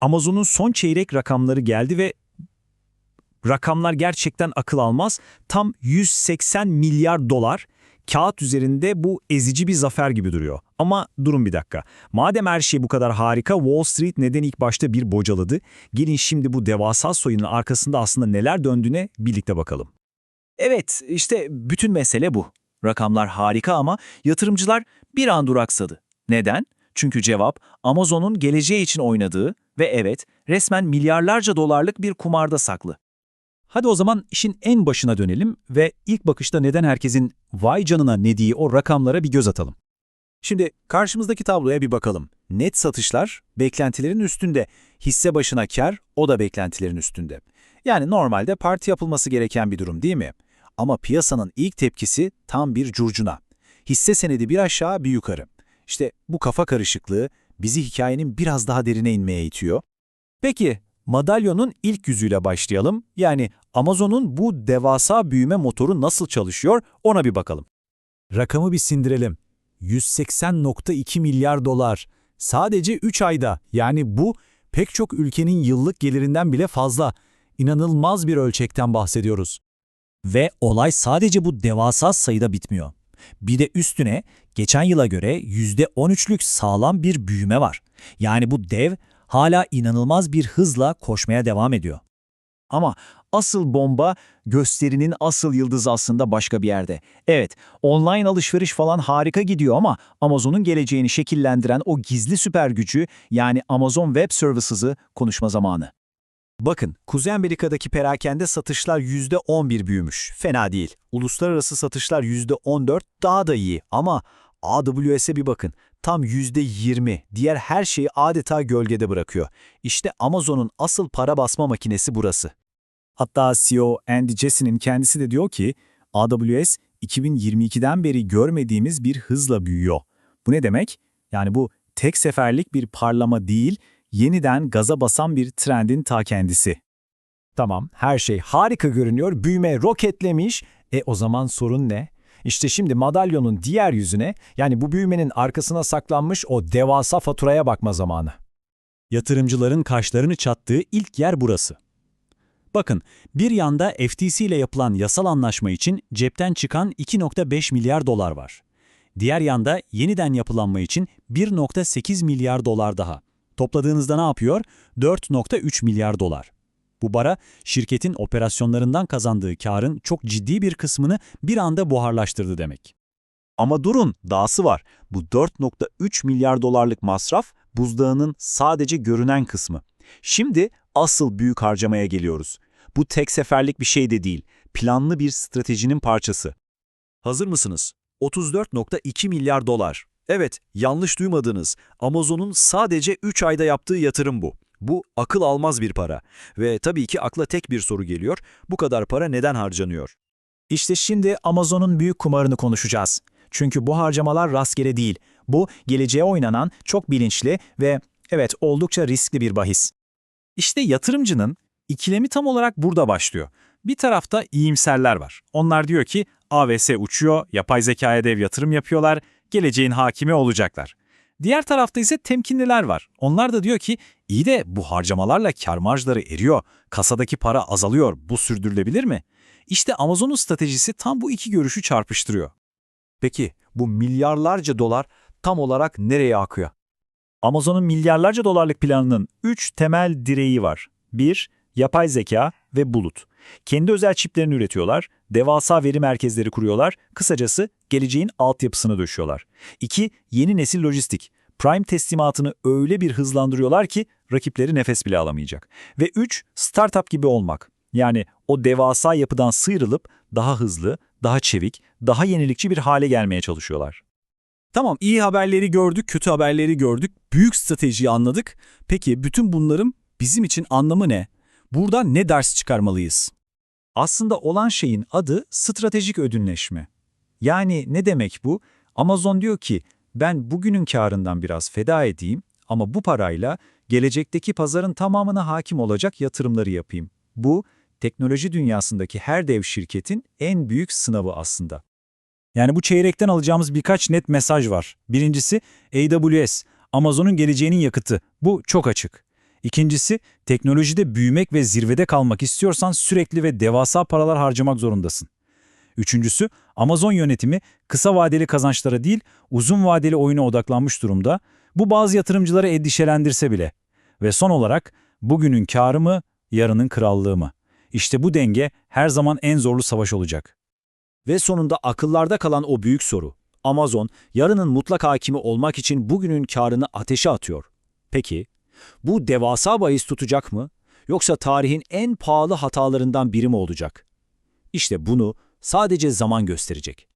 Amazon'un son çeyrek rakamları geldi ve rakamlar gerçekten akıl almaz. Tam 180 milyar dolar. Kağıt üzerinde bu ezici bir zafer gibi duruyor. Ama durun bir dakika. Madem her şey bu kadar harika, Wall Street neden ilk başta bir bocaladı? Gelin şimdi bu devasa soyunun arkasında aslında neler döndüğüne birlikte bakalım. Evet, işte bütün mesele bu. Rakamlar harika ama yatırımcılar bir an duraksadı. Neden? Çünkü cevap Amazon'un geleceği için oynadığı ve evet resmen milyarlarca dolarlık bir kumarda saklı. Hadi o zaman işin en başına dönelim ve ilk bakışta neden herkesin vay canına dediği o rakamlara bir göz atalım. Şimdi karşımızdaki tabloya bir bakalım. Net satışlar beklentilerin üstünde, hisse başına kar o da beklentilerin üstünde. Yani normalde parti yapılması gereken bir durum değil mi? Ama piyasanın ilk tepkisi tam bir curcuna. Hisse senedi bir aşağı bir yukarı. İşte bu kafa karışıklığı bizi hikayenin biraz daha derine inmeye itiyor. Peki madalyonun ilk yüzüyle başlayalım. Yani Amazon'un bu devasa büyüme motoru nasıl çalışıyor ona bir bakalım. Rakamı bir sindirelim. 180.2 milyar dolar. Sadece 3 ayda yani bu pek çok ülkenin yıllık gelirinden bile fazla. İnanılmaz bir ölçekten bahsediyoruz. Ve olay sadece bu devasa sayıda bitmiyor. Bir de üstüne geçen yıla göre %13'lük sağlam bir büyüme var. Yani bu dev hala inanılmaz bir hızla koşmaya devam ediyor. Ama asıl bomba gösterinin asıl yıldızı aslında başka bir yerde. Evet, online alışveriş falan harika gidiyor ama Amazon'un geleceğini şekillendiren o gizli süper gücü yani Amazon Web Services'ı konuşma zamanı. Bakın, Kuzey Amerika'daki perakende satışlar %11 büyümüş. Fena değil. Uluslararası satışlar %14 daha da iyi ama AWS'e bir bakın. Tam %20. Diğer her şeyi adeta gölgede bırakıyor. İşte Amazon'un asıl para basma makinesi burası. Hatta CEO Andy Jesse'nin kendisi de diyor ki AWS 2022'den beri görmediğimiz bir hızla büyüyor. Bu ne demek? Yani bu tek seferlik bir parlama değil, yeniden gaza basan bir trendin ta kendisi. Tamam, her şey harika görünüyor, büyüme roketlemiş. E o zaman sorun ne? İşte şimdi madalyonun diğer yüzüne, yani bu büyümenin arkasına saklanmış o devasa faturaya bakma zamanı. Yatırımcıların kaşlarını çattığı ilk yer burası. Bakın, bir yanda FTC ile yapılan yasal anlaşma için cepten çıkan 2.5 milyar dolar var. Diğer yanda yeniden yapılanma için 1.8 milyar dolar daha. Topladığınızda ne yapıyor? 4.3 milyar dolar. Bu bara şirketin operasyonlarından kazandığı karın çok ciddi bir kısmını bir anda buharlaştırdı demek. Ama durun, dahası var. Bu 4.3 milyar dolarlık masraf buzdağının sadece görünen kısmı. Şimdi asıl büyük harcamaya geliyoruz. Bu tek seferlik bir şey de değil, planlı bir stratejinin parçası. Hazır mısınız? 34.2 milyar dolar. Evet, yanlış duymadınız. Amazon'un sadece 3 ayda yaptığı yatırım bu. Bu akıl almaz bir para. Ve tabii ki akla tek bir soru geliyor. Bu kadar para neden harcanıyor? İşte şimdi Amazon'un büyük kumarını konuşacağız. Çünkü bu harcamalar rastgele değil. Bu geleceğe oynanan çok bilinçli ve evet oldukça riskli bir bahis. İşte yatırımcının ikilemi tam olarak burada başlıyor. Bir tarafta iyimserler var. Onlar diyor ki AVS uçuyor, yapay zekaya dev yatırım yapıyorlar, geleceğin hakimi olacaklar. Diğer tarafta ise temkinliler var. Onlar da diyor ki iyi de bu harcamalarla kar marjları eriyor, kasadaki para azalıyor, bu sürdürülebilir mi? İşte Amazon'un stratejisi tam bu iki görüşü çarpıştırıyor. Peki bu milyarlarca dolar tam olarak nereye akıyor? Amazon'un milyarlarca dolarlık planının 3 temel direği var. 1. Yapay zeka ve bulut. Kendi özel çiplerini üretiyorlar, devasa veri merkezleri kuruyorlar, kısacası geleceğin altyapısını döşüyorlar. 2. Yeni nesil lojistik. Prime teslimatını öyle bir hızlandırıyorlar ki rakipleri nefes bile alamayacak. Ve 3. Startup gibi olmak. Yani o devasa yapıdan sıyrılıp daha hızlı, daha çevik, daha yenilikçi bir hale gelmeye çalışıyorlar. Tamam iyi haberleri gördük, kötü haberleri gördük, büyük stratejiyi anladık. Peki bütün bunların bizim için anlamı ne? Buradan ne ders çıkarmalıyız? Aslında olan şeyin adı stratejik ödünleşme. Yani ne demek bu? Amazon diyor ki ben bugünün karından biraz feda edeyim ama bu parayla gelecekteki pazarın tamamına hakim olacak yatırımları yapayım. Bu teknoloji dünyasındaki her dev şirketin en büyük sınavı aslında. Yani bu çeyrekten alacağımız birkaç net mesaj var. Birincisi AWS, Amazon'un geleceğinin yakıtı. Bu çok açık. İkincisi, teknolojide büyümek ve zirvede kalmak istiyorsan sürekli ve devasa paralar harcamak zorundasın. Üçüncüsü, Amazon yönetimi kısa vadeli kazançlara değil, uzun vadeli oyuna odaklanmış durumda. Bu bazı yatırımcıları endişelendirse bile. Ve son olarak, bugünün karı mı, yarının krallığı mı? İşte bu denge her zaman en zorlu savaş olacak. Ve sonunda akıllarda kalan o büyük soru. Amazon, yarının mutlak hakimi olmak için bugünün karını ateşe atıyor. Peki, bu devasa bahis tutacak mı? Yoksa tarihin en pahalı hatalarından biri mi olacak? İşte bunu sadece zaman gösterecek.